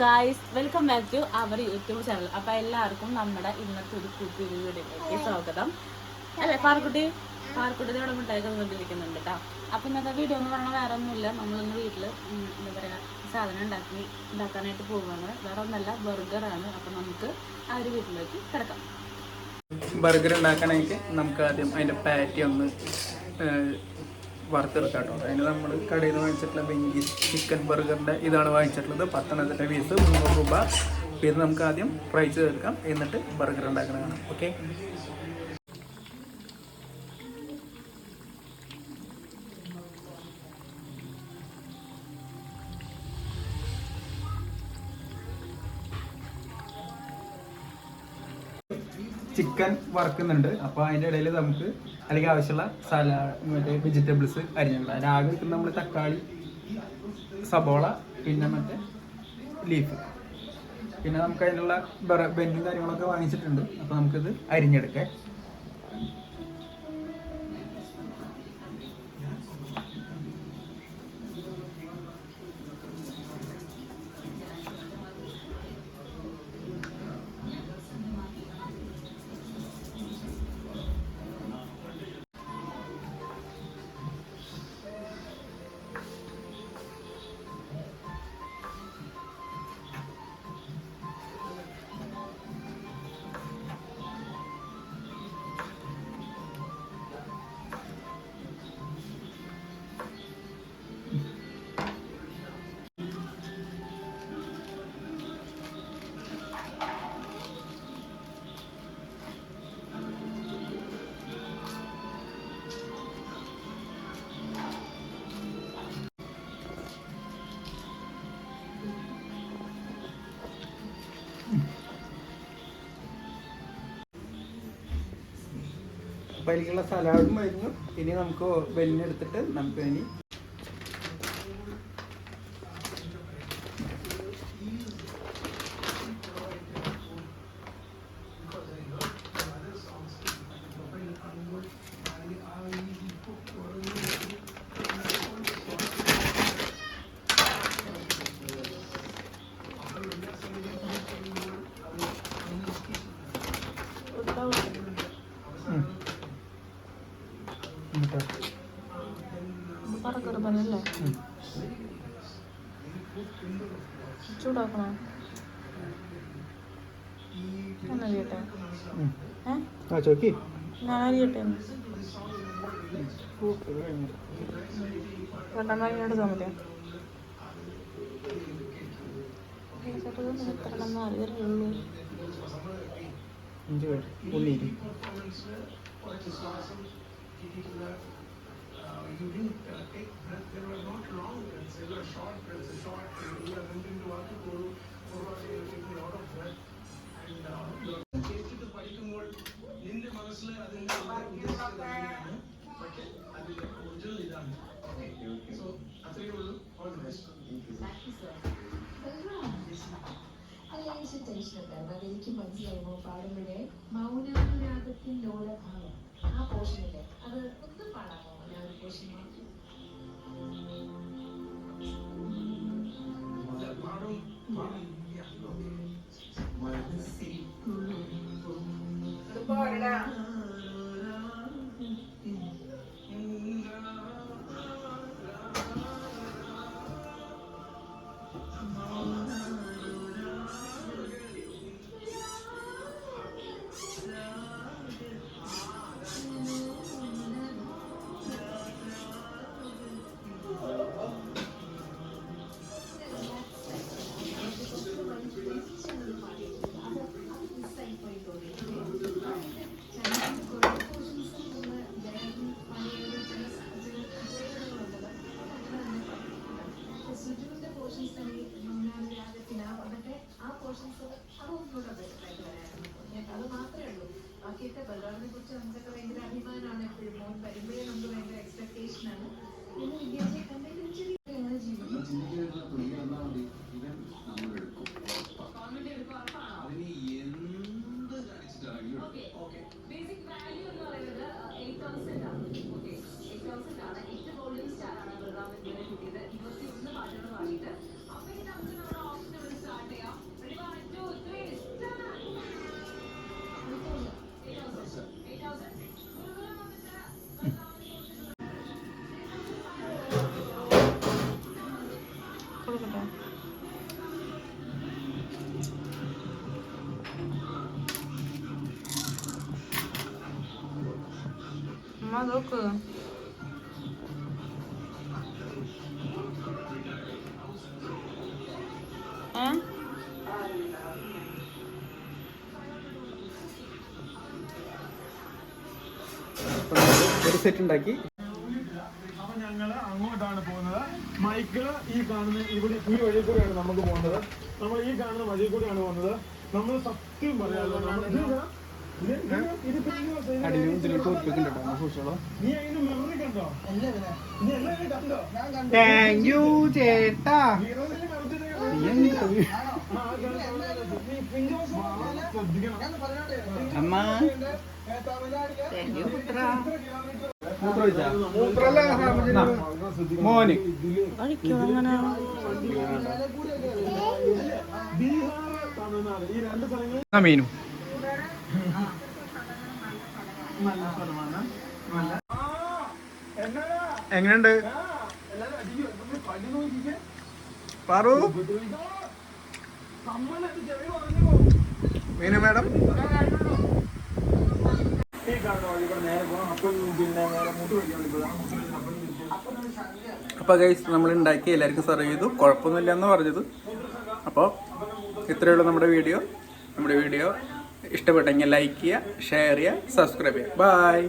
Guys welcome back to our YouTube channel അപ്പൊ എല്ലാവർക്കും നമ്മുടെ ഇന്നത്തെ ഒരു പുതിയൊരു വീഡിയോയിലേക്ക് സ്വാഗതം. അല്ലെ പാർക്കുട്ടി പാർക്കുട്ടി ഇവിടെ മിഠായിക്ക് വന്നിരിക്കുന്നുണ്ട് കേട്ടോ അപ്പൊ ഇന്നത്തെ വീഡിയോ എന്ന് പറഞ്ഞാൽ വേറെ ഒന്നുമില്ല. നമ്മളിന്ന് വീട്ടിൽ എന്താ പറയാ സാധനം ഉണ്ടാക്കി ഉണ്ടാക്കാനായിട്ട് പോവുകയാണ് വേറെ ഒന്നല്ല ബർഗറാണ് അപ്പൊ നമുക്ക് ആ ഒരു വീട്ടിലേക്ക് കിടക്കാം. ബർഗർ ഉണ്ടാക്കാനായിട്ട് നമുക്ക് ആദ്യം അതിന്റെ പാറ്റി ഒന്ന് വറുത്തെടുക്കാം കേട്ടോ അതിന് നമ്മൾ കടയിൽ നിന്ന് വാങ്ങിച്ചിട്ടുള്ള വെങ്കീസ് ചിക്കൻ ബർഗറിന്റെ ഇതാണ് വാങ്ങിച്ചിട്ടുള്ളത്. പത്തെണ്ണത്തിന്റെ പീസ് മുന്നൂറ് രൂപ. പിന്നെ നമുക്ക് ആദ്യം ഫ്രൈ ചെയ്തെടുക്കാം. എന്നിട്ട് ബർഗർ ഉണ്ടാക്കണം ഓക്കെ ചിക്കൻ വറുക്കുന്നുണ്ട്. അപ്പോൾ അതിന്റെ ഇടയിൽ നമുക്ക് അല്ലെങ്കിൽ ആവശ്യമുള്ള സലാഡ് മറ്റേ വെജിറ്റബിൾസ് അരിഞ്ഞിട്ടുണ്ട്. അതിന് ആകെ നിൽക്കുന്ന നമ്മൾ തക്കാളി സബോള പിന്നെ മറ്റേ ലീഫ് പിന്നെ നമുക്ക് അതിനുള്ള ബെന്നും കാര്യങ്ങളൊക്കെ വാങ്ങിച്ചിട്ടുണ്ട്. അപ്പോൾ നമുക്കിത് അരിഞ്ഞെടുക്കാം. അപ്പോൾ അതിലേക്കുള്ള സലാഡും വരുന്നു ഇനി നമുക്ക് വെല്ലിനെടുത്തിട്ട് നമുക്ക് ഇനി ഉം. എന്നിട്ടോ? ബർഗർ പറഞ്ഞല്ലേ ഉം. ചൂടാക്കണോ ഞാൻ അറിയട്ടെ ഉം. ഏ ആ ചോക്കി ഞാൻ അറിയട്ടെ രണ്ടാം കാര്യം എടുത്താൽ മതിയോ എത്ര എണ്ണം അറിയുള്ളൂ അഞ്ച് പേര് അല്ല ലേശം ടെൻഷൻ ഉണ്ടായിരുന്നു അതെനിക്ക് മനസ്സിലായിരുന്നു പാടുമ്പോഴേ മൗനാനുരാഗത്തിന്റെ ഓരോ ഭാഗം. ആ പോർഷനില്ലേ അത് ഒന്ന് പാടാമോ? ഞാൻ ഒരു പോർഷൻ സുജുവിന്റെ ബാക്കിയൊക്കെ ബലറാമിനെ കുറിച്ച് നമുക്കൊക്കെ ഭയങ്കര അഭിമാനമാണ് എപ്പോഴും. മോൻ വരുമ്പോഴേ നമുക്ക് ഭയങ്കര എക്സ്പെക്ടേഷൻ ആണ്. പിന്നെ വിദ്യാർത്ഥിയെ കേട്ടോ അമ്മ നോക്ക് ഏ ഒരു സെറ്റ് ഉണ്ടാക്കി. അപ്പൊ ഞങ്ങൾ അങ്ങോട്ടാണ് പോകുന്നത് മൈക്കിൾ ഈ കാണുന്ന ഇവിടെ ഈ വഴി കൂടെയാണ് നമുക്ക് പോകുന്നത് നമ്മൾ ഈ കാണുന്ന വഴി കൂടെയാണ് പോകുന്നത് നമ്മൾ സത്യം പറയാമല്ലോ താങ്ക് യു ചേട്ടാ കണ്ടോ? അമ്മ മോന്? എങ്ങനെയുണ്ട്? പറു? മീനു മാഡം? അപ്പോൾ ഗൈസ് നമ്മൾ ഉണ്ടാക്കി എല്ലാവർക്കും സെർവ് ചെയ്തു. കുഴപ്പമൊന്നുമില്ല എന്ന് പറഞ്ഞത്. അപ്പോൾ ഉള്ളൂ നമ്മുടെ വീഡിയോ നമ്മുടെ വീഡിയോ ഇഷ്ടപ്പെട്ടെങ്കിൽ ലൈക്ക് ചെയ്യുക ഷെയർ ചെയ്യുക സബ്സ്ക്രൈബ് ചെയ്യുക. ബൈ